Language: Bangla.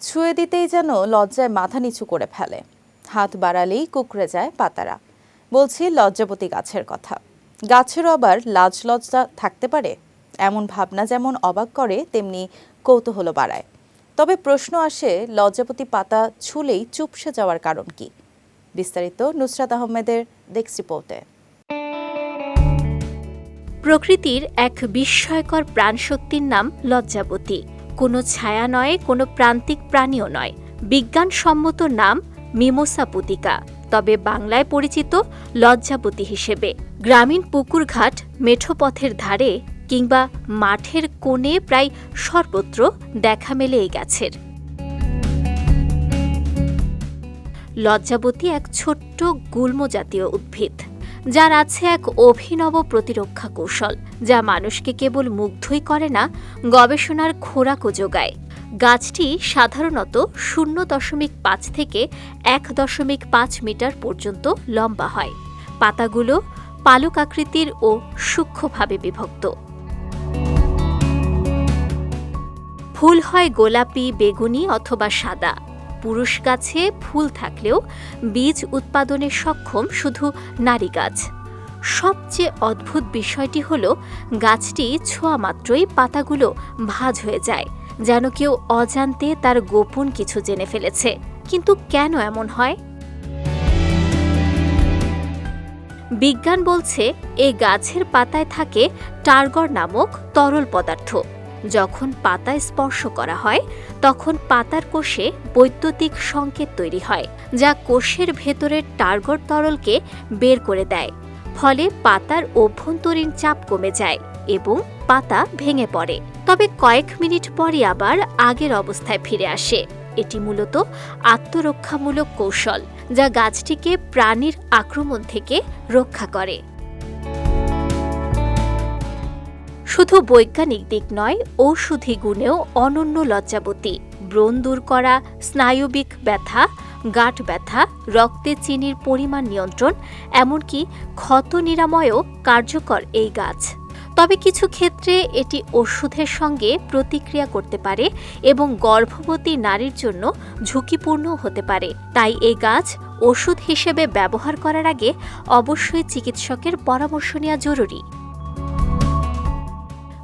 ছুঁয়ে দিতেই যেন লজ্জায় মাথা নিচু করে ফেলে। হাত বাড়ালেই কুকড়ে যায় পাতারা। বলছি, লজ্জাপতি গাছের কথা। গাছেরও আবার লাজ লজ্জা থাকতে পারে? এমন ভাবনা যেমন অবাক করে, তেমনি কৌতূহল বাড়ায়। তবে প্রশ্ন আসে, লজ্জাপতি পাতা ছুলেই চুপসে যাওয়ার কারণ কি? বিস্তারিত নুসরাত আহমেদের ডেস্ক রিপোর্টে। প্রকৃতির এক বিস্ময়কর প্রাণশক্তির নাম লজ্জাবতী কোনো ছায়া নয়, কোনো প্রান্তিক প্রাণীও নয়। বিজ্ঞানসম্মত নাম মিমোসা পুতিকা, তবে বাংলায় পরিচিত লজ্জাপতি হিসেবে। গ্রামীণ পুকুরঘাট মেঠো পথের ধারে কিংবা মাঠের কোণে প্রায় সর্বত্র দেখা মেলে এই গাছের। লজ্জাবতী এক ছোট্ট গুল্ম জাতীয় উদ্ভিদ। যার আছে এক অভিনব প্রতিরক্ষা কৌশল, যা মানুষকে কেবল মুগ্ধই করে না, গবেষণার খোরাকও যোগায়। গাছটি সাধারণত শূন্য দশমিক পাঁচ থেকে এক দশমিক পাঁচ মিটার পর্যন্ত লম্বা হয়। পাতাগুলো পালক আকৃতির ও সূক্ষ্মভাবে বিভক্ত। ফুল হয় গোলাপি, বেগুনি অথবা সাদা। পুরুষ গাছে ফুল থাকলেও বীজ উৎপাদনে সক্ষম শুধু নারী গাছ। সবচেয়ে অদ্ভুত বিষয়টি হল, গাছটি ছোঁয়া মাত্রই পাতাগুলো ভাঁজ হয়ে যায়, যেন কেউ অজান্তে তার গোপন কিছু জেনে ফেলেছে। কিন্তু কেন এমন হয়? বিজ্ঞান বলছে এই গাছের পাতায় থাকে টার্গর নামক তরল পদার্থ। যখন পাতায় স্পর্শ করা হয়, তখন পাতার কোষে বৈদ্যুতিক সংকেত তৈরি হয়, যা কোষের ভেতরের টার্গর তরলকে বের করে দেয়। ফলে পাতার অভ্যন্তরীণ চাপ কমে যায় এবং পাতা ভেঙে পড়ে। তবে কয়েক মিনিট পরই আবার আগের অবস্থায় ফিরে আসে। এটি মূলত আত্মরক্ষামূলক কৌশল, যা গাছটিকে প্রাণীর আক্রমণ থেকে রক্ষা করে। শুধু বৈজ্ঞানিক দিক নয়, ঔষধি গুণেও অনন্য লজ্জাবতী। ব্রণ দূর করা, স্নায়বিক ব্যথা, গাঁট ব্যথা, রক্তে চিনির পরিমাণ নিয়ন্ত্রণ, এমনকি ক্ষত নিরাময়েও কার্যকর এই গাছ। তবে কিছু ক্ষেত্রে এটি ওষুধের সঙ্গে প্রতিক্রিয়া করতে পারে এবং গর্ভবতী নারীর জন্য ঝুঁকিপূর্ণ হতে পারে। তাই এই গাছ ওষুধ হিসেবে ব্যবহার করার আগে অবশ্যই চিকিৎসকের পরামর্শ নেওয়া জরুরি।